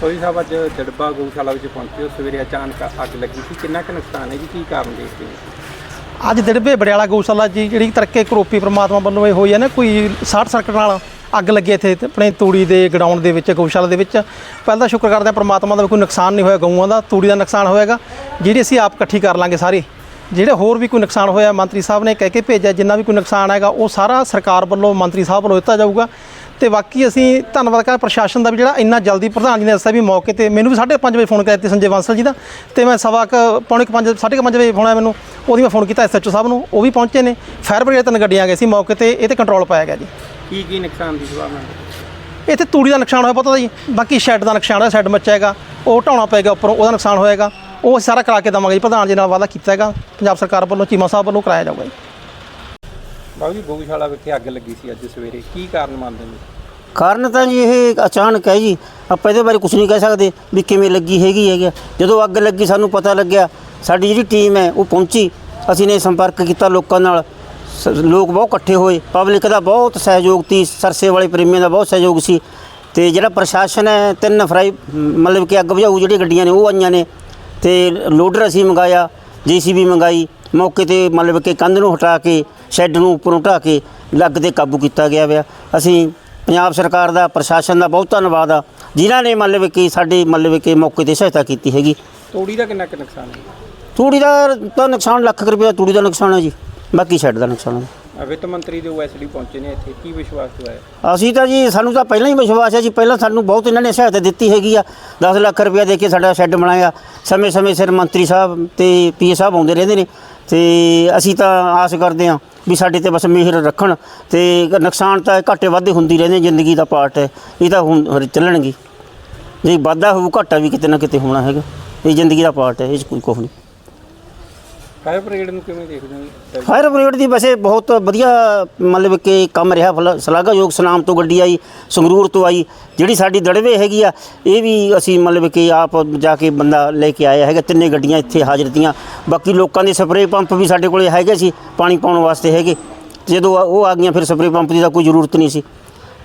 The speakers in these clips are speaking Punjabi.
ਸੋਈ ਸਾਹਿਬ ਅੱਜ ਜੜਬਾ ਗਊਸ਼ਾਲਾ ਵਿੱਚ ਪਹੁੰਚੇ ਹੋ, ਸਵੇਰੇ ਅਚਾਨਕ ਅੱਗ ਲੱਗੀ ਸੀ। ਕਿੰਨਾ ਕੁ ਨੁਕਸਾਨ ਹੈ ਜੀ? ਕੀ ਕਾਰਨ ਦੇਖਦੇ ਹੋ? ਅੱਜ ਦਿੜਬੇ ਬੜਿਆਲਾ ਗਊਸ਼ਾਲਾ ਜੀ, ਜਿਹੜੀ ਤਰੱਕੇ ਕਰੋਪੀ ਪ੍ਰਮਾਤਮਾ ਵੱਲੋਂ ਇਹ ਹੋਈ ਹੈ ਨਾ, ਕੋਈ ਸ਼ਾਰਟ ਸਰਕਟ ਨਾਲ ਅੱਗ ਲੱਗੀ ਇੱਥੇ ਆਪਣੇ ਤੂੜੀ ਦੇ ਗਰਾਊਂਡ ਦੇ ਵਿੱਚ, ਗਊਸ਼ਾਲਾ ਦੇ ਵਿੱਚ। ਪਹਿਲਾਂ ਤਾਂ ਸ਼ੁਕਰ ਕਰਦੇ ਹਾਂ ਪ੍ਰਮਾਤਮਾ ਦਾ ਕੋਈ ਨੁਕਸਾਨ ਨਹੀਂ ਹੋਇਆ ਗਊਆਂ ਦਾ, ਤੂੜੀ ਦਾ ਨੁਕਸਾਨ ਹੋਏਗਾ ਜਿਹੜੀ ਅਸੀਂ ਆਪ ਇਕੱਠੀ ਕਰ ਲਾਂਗੇ ਸਾਰੇ। ਜਿਹੜੇ ਹੋਰ ਵੀ ਕੋਈ ਨੁਕਸਾਨ ਹੋਇਆ, ਮੰਤਰੀ ਸਾਹਿਬ ਨੇ ਕਹਿ ਕੇ ਭੇਜਿਆ, ਜਿੰਨਾ ਵੀ ਕੋਈ ਨੁਕਸਾਨ ਹੈਗਾ, ਉਹ ਸਾਰਾ ਸਰਕਾਰ ਵੱਲੋਂ, ਮੰਤਰੀ ਸਾਹਿਬ ਵੱਲੋਂ ਦਿੱਤਾ ਜਾਊਗਾ। ਤੇ ਬਾਕੀ ਅਸੀਂ ਧੰਨਵਾਦ ਕਰ ਪ੍ਰਸ਼ਾਸਨ ਦਾ ਵੀ ਜਿਹੜਾ ਇੰਨਾ ਜਲਦੀ ਪ੍ਰਧਾਨ ਜੀ ਨੇ ਦੱਸਿਆ ਵੀ ਮੌਕੇ ਤੇ ਮੈਨੂੰ ਵੀ 5:30 ਵਜੇ ਫੋਨ ਕਰਿਆ ਤੇ ਸੰਜੇ ਬਾਂਸਲ ਜੀ ਦਾ ਤੇ ਮੈਂ ਸਵਾ ਕੁ ਪੌਣੇ 5 5:30 ਵਜੇ ਫੋਨ ਆਇਆ ਮੈਨੂੰ ਉਹਦੀ ਮੈਂ ਫੋਨ ਕੀਤਾ ਐਸਐਚਓ ਸਾਹਿਬ ਨੂੰ ਉਹ ਵੀ ਪਹੁੰਚੇ ਨੇ। ਫਾਇਰ ਬ੍ਰਿਗੇਡ ਤਿੰਨ ਗੱਡੀਆਂ ਆ ਗਏ ਸੀ ਮੌਕੇ ਤੇ ਇਹ ਤੇ ਕੰਟਰੋਲ ਪਾਇਆ ਗਿਆ ਜੀ। ਕੀ ਕੀ ਨੁਕਸਾਨ ਦੀ ਸੰਭਾਵਨਾ? ਇੱਥੇ ਤੂੜੀ ਦਾ ਨੁਕਸਾਨ ਹੋਇਆ ਪਤਾ ਜੀ। ਬਾਕੀ ਸ਼ੈੱਡ ਦਾ ਨੁਕਸਾਨ ਹੋਇਆ ਸ਼ੈੱਡ ਮੱਚਿਆਗਾ ਉਹ ਢਾਉਣਾ ਪਏਗਾ ਉੱਪਰੋਂ ਉਹਦਾ ਨੁਕਸਾਨ ਹੋਏਗਾ ਉਹ ਸਾਰਾ ਕਰਾ ਕੇ ਦੇਵਾਂਗੇ ਜੀ ਪ੍ਰਧਾਨ ਜੀ ਨਾਲ ਵਾਅਦਾ ਕੀਤਾ ਹੈਗਾ। ਪੰਜਾਬ ਸਰਕਾਰ ਵੱਲੋਂ ਚੀਮਾ ਸਾਹਿਬ ਵੱਲੋਂ ਕਰਾਇਆ ਜਾਊਗਾ ਜੀ। ਬਾਬੂ ਜੀ, ਗਊਸ਼ਾਲਾ ਵਿਖੇ ਅੱਗ ਲੱਗੀ ਸੀ ਅੱਜ ਸਵੇਰੇ? ਕੀ ਕਾਰਨ ਮੰਨਦੇ ਨੇ? ਕਾਰਨ ਤਾਂ ਜੀ ਇਹ ਅਚਾਨਕ ਹੈ ਜੀ। ਆਪਾਂ ਇਹਦੇ ਬਾਰੇ ਕੁਝ ਨਹੀਂ ਕਹਿ ਸਕਦੇ ਵੀ ਕਿਵੇਂ ਲੱਗੀ, ਹੈਗੀ ਹੈਗੀ ਆ। ਜਦੋਂ ਅੱਗ ਲੱਗੀ, ਸਾਨੂੰ ਪਤਾ ਲੱਗਿਆ, ਸਾਡੀ ਜਿਹੜੀ ਟੀਮ ਹੈ, ਉਹ ਪਹੁੰਚੀ। ਅਸੀਂ ਨੇ ਸੰਪਰਕ ਕੀਤਾ ਲੋਕਾਂ ਨਾਲ। ਸ- ਲੋਕ ਬਹੁਤ ਇਕੱਠੇ ਹੋਏ। ਪਬਲਿਕ ਦਾ ਬਹੁਤ ਸਹਿਯੋਗ ਸੀ। ਸਰਸੇ ਵਾਲੇ ਪ੍ਰੇਮੀਆਂ ਦਾ ਬਹੁਤ ਸਹਿਯੋਗ ਸੀ। ਤੇ ਜਿਹੜਾ ਪ੍ਰਸ਼ਾਸਨ ਹੈ, ਤਿੰਨ ਫਰਾਈ, ਮਤਲਬ ਕਿ ਅੱਗ ਬੁਝਾਊ ਜਿਹੜੀਆਂ ਗੱਡੀਆਂ ਨੇ, ਉਹ ਆਈਆਂ ਨੇ। ਤੇ ਲੋਡਰ ਅਸੀਂ ਮੰਗਾਇਆ, ਜੀਸੀਬੀ ਮੰਗਾਈ। ਮੌਕੇ ਤੇ ਮਤਲਬ ਕਿ ਕੰਧ ਨੂੰ ਹਟਾ ਕੇ ਸ਼ੈੱਡ ਨੂੰ ਉੱਪਰੋਂ ਢਾ ਕੇ ਲੱਗ ਤੇ ਕਾਬੂ ਕੀਤਾ ਗਿਆ ਵਿਆ ਅਸੀਂ ਪੰਜਾਬ ਸਰਕਾਰ ਦਾ ਪ੍ਰਸ਼ਾਸਨ ਦਾ ਬਹੁਤ ਧੰਨਵਾਦ ਆ ਜਿਨ੍ਹਾਂ ਨੇ ਮਤਲਬ ਕਿ ਸਾਡੇ ਮਤਲਬ ਕਿ ਮੌਕੇ ਤੇ ਸਹਾਇਤਾ ਕੀਤੀ ਹੈਗੀ। ਤੂੜੀ ਦਾ ਕਿੰਨਾ ਕੁ ਨੁਕਸਾਨ ਹੈ? ਤੂੜੀ ਦਾ ਤਾਂ ਨੁਕਸਾਨ ਲੱਖ ਕੁ ਰੁਪਏ ਦਾ ਤੂੜੀ ਦਾ ਨੁਕਸਾਨ ਹੈ ਜੀ ਬਾਕੀ ਸ਼ੈੱਡ ਦਾ ਨੁਕਸਾਨ ਹੈ। ਵਿੱਤ ਮੰਤਰੀ ਦੇ ਓਐਸਡੀ ਪਹੁੰਚੇ ਨੇ ਇੱਥੇ, ਕੀ ਵਿਸ਼ਵਾਸ ਦਵਾਇਆ? ਅਸੀਂ ਤਾਂ ਜੀ, ਸਾਨੂੰ ਤਾਂ ਪਹਿਲਾਂ ਹੀ ਵਿਸ਼ਵਾਸ ਹੈ ਜੀ, ਪਹਿਲਾਂ ਸਾਨੂੰ ਬਹੁਤ ਇਹਨਾਂ ਨੇ ਸਹਾਇਤਾ ਦਿੱਤੀ ਹੈਗੀ ਆ। 10 ਲੱਖ ਰੁਪਇਆ ਦੇ ਕੇ ਸਾਡਾ ਸ਼ੈੱਡ ਬਣਾਇਆ। ਸਮੇਂ ਸਮੇਂ ਸਿਰ ਮੰਤਰੀ ਸਾਹਿਬ ਤੇ ਪੀਏ ਸਾਹਿਬ ਆਉਂਦੇ ਰਹਿੰਦੇ ਨੇ। ਤੇ ਅਸੀਂ ਤਾਂ ਆਸ ਕਰਦੇ ਹਾਂ ਵੀ ਸਾਡੇ ਤੇ ਬਸ ਮਿਹਰ ਰੱਖਣ। ਤੇ ਨੁਕਸਾਨ ਤਾਂ ਘਾਟੇ ਵਾਧੇ ਹੁੰਦੀ ਰਹਿੰਦੇ ਜ਼ਿੰਦਗੀ ਦਾ ਪਾਰਟ ਹੈ। ਇਹ ਤਾਂ ਹੁਣ ਹਰ- ਚੱਲਣਗੀ। ਜੇ ਵਾਧਾ ਹੋਊ, ਘਾਟਾ ਵੀ ਕਿਤੇ ਨਾ ਕਿਤੇ ਹੋਣਾ ਹੈਗਾ। ਇਹ ਜ਼ਿੰਦਗੀ ਦਾ ਪਾਰਟ ਹੈ, ਇਹ 'ਚ ਕੋਈ ਕੁਛ ਨਹੀਂ। ਫਾਇਰ ਬ੍ਰਿਗੇਡ ਨੂੰ ਕਿਵੇਂ ਦੇਖਦੇ ਹੋ ਫਾਇਰ ਬ੍ਰਿਗੇਡ ਦੀ ਵੈਸੇ ਬਹੁਤ ਵਧੀਆ ਮਤਲਬ ਕਿ ਕੰਮ ਰਿਹਾ, ਫਲ- ਸ਼ਲਾਘਾਯੋਗ ਸੁਨਾਮ ਤੋਂ ਗੱਡੀ ਆਈ, ਸੰਗਰੂਰ ਤੋਂ ਆਈ, ਜਿਹੜੀ ਸਾਡੀ ਦੜਵੇ ਹੈਗੀ ਆ, ਇਹ ਵੀ ਅਸੀਂ ਮਤਲਬ ਕਿ ਆਪ ਜਾ ਕੇ ਬੰਦਾ ਲੈ ਕੇ ਆਇਆ ਹੈਗਾ, ਤਿੰਨੇ ਗੱਡੀਆਂ ਇੱਥੇ ਹਾਜ਼ਰ ਤੀਆਂ। ਬਾਕੀ ਲੋਕਾਂ ਦੇ ਸਪਰੇਅ ਪੰਪ ਵੀ ਸਾਡੇ ਕੋਲੇ ਹੈਗੇ ਸੀ, ਪਾਣੀ ਪਾਉਣ ਵਾਸਤੇ ਹੈਗੇ। ਜਦੋਂ ਉਹ ਆ ਗਈਆਂ, ਫਿਰ ਸਪਰੇਅ ਪੰਪ ਦੀ ਤਾਂ ਕੋਈ ਜ਼ਰੂਰਤ ਨਹੀਂ ਸੀ।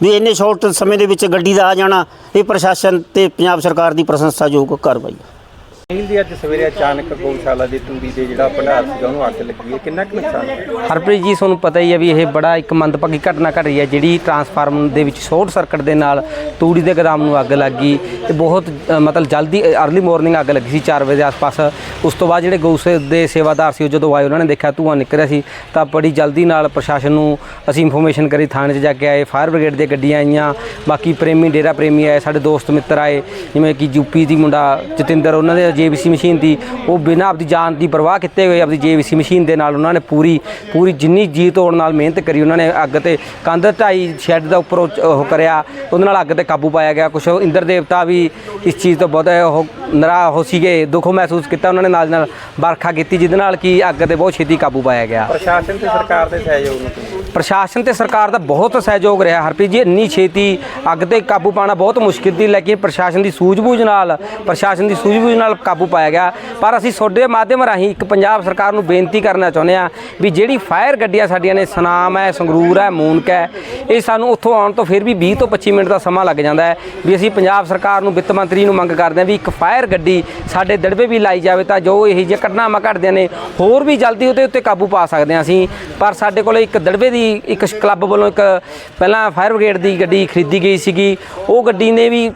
ਵੀ ਇੰਨੇ ਸ਼ਾਰਟ ਸਮੇਂ ਦੇ ਵਿੱਚ ਗੱਡੀ ਦਾ ਆ ਜਾਣਾ, ਇਹ ਪ੍ਰਸ਼ਾਸਨ ਤੇ ਪੰਜਾਬ ਸਰਕਾਰ ਦੀ ਪ੍ਰਸ਼ੰਸਾਯੋਗ ਕਾਰਵਾਈ ਹੈ ਨੀਲ ਦੀ ਅੱਜ ਸਵੇਰੇ ਅਚਾਨਕ ਗਊਸ਼ਾਲਾ ਦੀ ਤੂੜੀ ਦੇ ਜਿਹੜਾ ਭੰਡਾਰ ਸੀਗਾ ਉਹਨੂੰ ਅੱਗ ਲੱਗੀ ਹੈ। ਕਿੰਨਾ ਕੁ ਨੁਕਸਾਨ ਹੈ ਹਰਪ੍ਰੀਤ ਜੀ ਤੁਹਾਨੂੰ ਪਤਾ ਹੀ ਹੈ ਵੀ ਇਹ ਬੜਾ ਇੱਕ ਮੰਦਭਾਗੀ ਘਟਨਾ ਘਟ ਰਹੀ ਹੈ ਜਿਹੜੀ ਟਰਾਂਸਫਾਰਮਰ ਦੇ ਵਿੱਚ ਸ਼ਾਰਟ ਸਰਕਟ ਦੇ ਨਾਲ ਤੂੜੀ ਦੇ ਗਦਾਮ ਨੂੰ ਅੱਗ ਲੱਗ ਗਈ ਇਹ ਬਹੁਤ ਅ, ਮਤਲਬ ਜਲਦੀ ਅਰਲੀ ਮਾਰਨਿੰਗ ਅੱਗ ਲੱਗੀ ਸੀ 4 ਵਜੇ ਦੇ ਆਸ-ਪਾਸ। ਉਸ ਤੋਂ ਬਾਅਦ ਜਿਹੜੇ ਗਊਸੇ ਦੇ ਸੇਵਾਦਾਰ ਸੀ ਉਹ ਜਦੋਂ ਆਏ ਉਹਨਾਂ ਨੇ ਦੇਖਿਆ ਧੂੰਆਂ ਨਿਕਲ ਰਿਹਾ ਸੀ। ਤਾਂ ਬੜੀ ਜਲਦੀ ਨਾਲ ਪ੍ਰਸ਼ਾਸਨ ਨੂੰ ਅਸੀਂ ਇਨਫੋਰਮੇਸ਼ਨ ਕਰੀ ਥਾਣੇ 'ਚ ਜਾ ਕੇ ਆਏ ਫਾਇਰ ਬ੍ਰਿਗੇਡ ਦੀਆਂ ਗੱਡੀਆਂ ਆਈਆਂ। ਬਾਕੀ ਪ੍ਰੇਮੀ ਡੇਰਾ ਪ੍ਰੇਮੀ ਆਏ ਸਾਡੇ ਦੋਸਤ ਮਿੱਤਰ ਆਏ ਜਿਵੇਂ ਕਿ ਯੂਪੀ ਦੀ ਮੁੰਡਾ ਜਤਿੰਦਰ ਉਹਨਾਂ ਦੇ ਜੇਬੀਸੀ ਮਸ਼ੀਨ ਦੀ ਉਹ ਬਿਨਾਂ ਆਪਦੀ ਜਾਨ ਦੀ ਪਰਵਾਹ ਕੀਤੇ ਹੋਏ ਆਪਦੀ ਜੇਬੀਸੀ ਮਸ਼ੀਨ ਦੇ ਨਾਲ ਉਹਨਾਂ ਨੇ ਪੂਰੀ ਪੂਰੀ ਜਿੰਨੀ ਜੀ ਤੋੜ ਨਾਲ ਮਿਹਨਤ ਕਰੀ ਉਹਨਾਂ ਨੇ ਅੱਗ ਤੇ ਕੰਧ ਢਾਈ ਸ਼ੈੱਡ ਦਾ ਉੱਪਰ ਉਹ- ਕਰਿਆ ਉਹਦੇ ਨਾਲ ਅੱਗ ਤੇ ਕਾਬੂ ਪਾਇਆ ਗਿਆ ਕੁਛ ਇੰਦਰ ਦੇਵਤਾ ਵੀ ਇਸ ਚੀਜ਼ ਤੋਂ ਬਹੁਤ ਉਹ ਨਰਾ ਹੋ ਸੀਗੇ ਦੁੱਖ ਮਹਿਸੂਸ ਕੀਤਾ ਉਹਨਾਂ ਨੇ ਨਾਲ ਨਾਲ ਵਰਖਾ ਕੀਤੀ ਜਿਹਦੇ ਨਾਲ ਕਿ ਅੱਗ ਤੇ ਬਹੁਤ ਛੇਤੀ ਕਾਬੂ ਪਾਇਆ ਗਿਆ ਪ੍ਰਸ਼ਾਸਨ ਤੇ ਸਰਕਾਰ ਦੇ ਸਹਿਯੋਗ ਨੂੰ? ਪ੍ਰਸ਼ਾਸਨ ਤੇ ਸਰਕਾਰ ਦਾ ਬਹੁਤ ਸਹਿਯੋਗ ਰਿਹਾ ਹਰਪ੍ਰੀਤ ਜੀ ਇੰਨੀ ਛੇਤੀ ਅੱਗ ਤੇ ਕਾਬੂ ਪਾਣਾ ਬਹੁਤ ਮੁਸ਼ਕਿਲ ਸੀ ਲੇਕਿਨ ਪ੍ਰਸ਼ਾਸਨ ਦੀ ਸੂਝ-ਬੂਝ ਨਾਲ ਪ੍ਰਸ਼ਾਸਨ ਦੀ ਸੂਝ-ਬੂਝ ਨਾਲ ਕਾਬੂ ਪਾਇਆ ਗਿਆ। ਪਰ ਅਸੀਂ ਤੁਹਾਡੇ ਮਾਧਿਅਮ ਰਾਹੀਂ ਇੱਕ ਪੰਜਾਬ ਸਰਕਾਰ ਨੂੰ ਬੇਨਤੀ ਕਰਨਾ ਚਾਹੁੰਦੇ ਆ ਵੀ ਜਿਹੜੀ ਫਾਇਰ ਗੱਡੀਆਂ ਸਾਡੀਆਂ ਨੇ, ਸਨਾਮ ਹੈ, ਸੰਗਰੂਰ ਹੈ, ਮੂਨਕ ਹੈ, ਇਹ ਸਾਨੂੰ ਉੱਥੋਂ ਆਉਣ ਤੋਂ ਫਿਰ ਵੀ 20 ਤੋਂ 25 ਮਿੰਟ ਦਾ ਸਮਾਂ ਲੱਗ ਜਾਂਦਾ ਹੈ। ਵੀ ਅਸੀਂ ਪੰਜਾਬ ਸਰਕਾਰ ਨੂੰ, ਵਿੱਤ ਮੰਤਰੀ ਨੂੰ ਮੰਗ ਕਰਦੇ ਹਾਂ ਵੀ ਇੱਕ ਫਾਇਰ ਗੱਡੀ ਸਾਡੇ ਦੜਵੇ ਵੀ ਲਾਈ ਜਾਵੇ ਤਾਂ ਜੋ ਇਹ ਜਿਹੇ ਘਟਨਾਵਾਂ ਘਟਦੀਆਂ ਨੇ, ਹੋਰ ਵੀ ਜਲਦੀ ਉਹਦੇ ਉੱਤੇ ਕਾਬੂ ਪਾ ਸਕਦੇ ਹਾਂ ਅਸੀਂ। ਪਰ ਸਾਡੇ ਕੋਲ ਇੱਕ ਦੜਵੇ ਦੀ ਇੱਕ ਕਲੱਬ ਵੱਲੋਂ ਇੱਕ ਪਹਿਲਾਂ ਫਾਇਰ ਬ੍ਰਿਗੇਡ ਦੀ ਗੱਡੀ ਖਰੀਦੀ ਗਈ ਸੀਗੀ। ਉਹ ਗੱਡੀ ਨੇ ਵੀ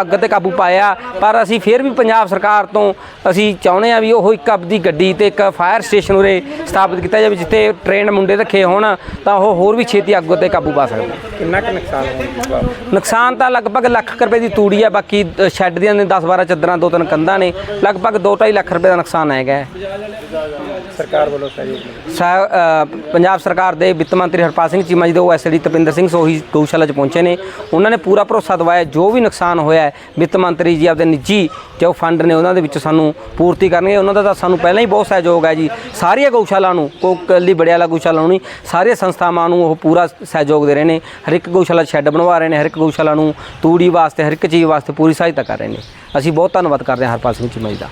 ਅੱਗ ਤੇ ਕਾਬੂ ਪਾਇਆ। ਪਰ ਅਸੀਂ ਫਿਰ ਵੀ ਪੰਜਾਬ ਸਰਕਾਰ ਤੋਂ ਅਸੀਂ ਚਾਹੁੰਦੇ ਹਾਂ ਵੀ ਉਹ ਇੱਕ ਆਪਦੀ ਗੱਡੀ ਤੇ ਇੱਕ ਫਾਇਰ ਸਟੇਸ਼ਨ ਉਰੇ ਸਥਾਪਿਤ ਕੀਤਾ ਜਾਵੇ ਜਿੱਥੇ ਟ੍ਰੇਨ ਮੁੰਡੇ ਰੱਖੇ ਹੋਣ ਤਾਂ ਉਹ ਹੋਰ ਵੀ ਛੇਤੀ ਅੱਗ ਤੇ ਕਾਬੂ ਪਾ ਸਕਦੇ ਕਿੰਨਾ ਕੁ ਨੁਕਸਾਨ ਸੰਭਾਵਨਾ ਨੁਕਸਾਨ ਤਾਂ ਲਗਭਗ ਲੱਖ ਰੁਪਏ ਦੀ ਤੂੜੀ ਆ ਬਾਕੀ ਸ਼ੈੱਡ ਦੀਆਂ ਨੇ 10 12 ਚੱਦਰਾਂ ਦੋ ਤਿੰਨ ਕੰਧਾਂ ਨੇ ਲਗਭਗ 2.5 ਲੱਖ ਰੁਪਏ ਦਾ ਨੁਕਸਾਨ ਆਏਗਾ। ਸਰਕਾਰ ਵੱਲੋਂ ਸਹਿਯੋਗ ਪੰਜਾਬ ਸਰਕਾਰ ਦੇ ਵਿੱਤ ਮੰਤਰੀ ਹਰਪਾਲ ਸਿੰਘ ਚੀਮਾ ਜੀ ਦੇ ਓਐਸਡੀ ਤਪਿੰਦਰ ਸਿੰਘ ਸੋਹੀ ਗਊਸ਼ਾਲਾ 'ਚ ਪਹੁੰਚੇ ਨੇ। ਉਹਨਾਂ ਨੇ ਪੂਰਾ ਭਰੋਸਾ ਦਿਵਾਇਆ ਜੋ ਵੀ ਨੁਕਸਾਨ ਹੋਇਆ ਵਿੱਤ ਮੰਤਰੀ ਜੀ ਆਪਦੇ ਨਿੱਜੀ ਜੋ ਫੰਡ ਨੇ ਉਹਨਾਂ ਦੇ ਵਿੱਚ ਸਾਨੂੰ ਪੂਰਤੀ ਕਰਨਗੇ। ਉਹਨਾਂ ਦਾ ਤਾਂ ਸਾਨੂੰ ਪਹਿਲਾਂ ਹੀ ਬਹੁਤ ਸਹਿਯੋਗ ਹੈ ਜੀ। ਸਾਰੀਆਂ ਗਊਸ਼ਾਲਾ ਨੂੰ ਕੋਈ ਇਕੱਲੀ ਬੜਿਆਲਾ ਗਊਸ਼ਾਲਾ ਨੂੰ ਨਹੀਂ, ਸਾਰੀਆਂ ਸੰਸਥਾਵਾਂ ਨੂੰ ਉਹ ਪੂਰਾ ਸਹਿਯੋਗ ਦੇ ਰਹੇ ਨੇ। ਹਰ ਇੱਕ ਗਊਸ਼ਾਲਾ ਸ਼ੈੱਡ ਬਣਵਾ ਰਹੇ ਨੇ, ਹਰ ਇੱਕ ਗਊਸ਼ਾਲਾ ਨੂੰ ਤੂੜੀ ਵਾਸਤੇ, ਹਰ ਇੱਕ ਚੀਜ਼ ਵਾਸਤੇ ਪੂਰੀ ਸਹਾਇਤਾ ਕਰ ਰਹੇ ਨੇ। ਅਸੀਂ ਬਹੁਤ ਧੰਨਵਾਦ ਕਰਦੇ ਹਾਂ ਹਰਪਾਲ ਸਿੰਘ ਚੀਮਾ ਜੀ ਦਾ।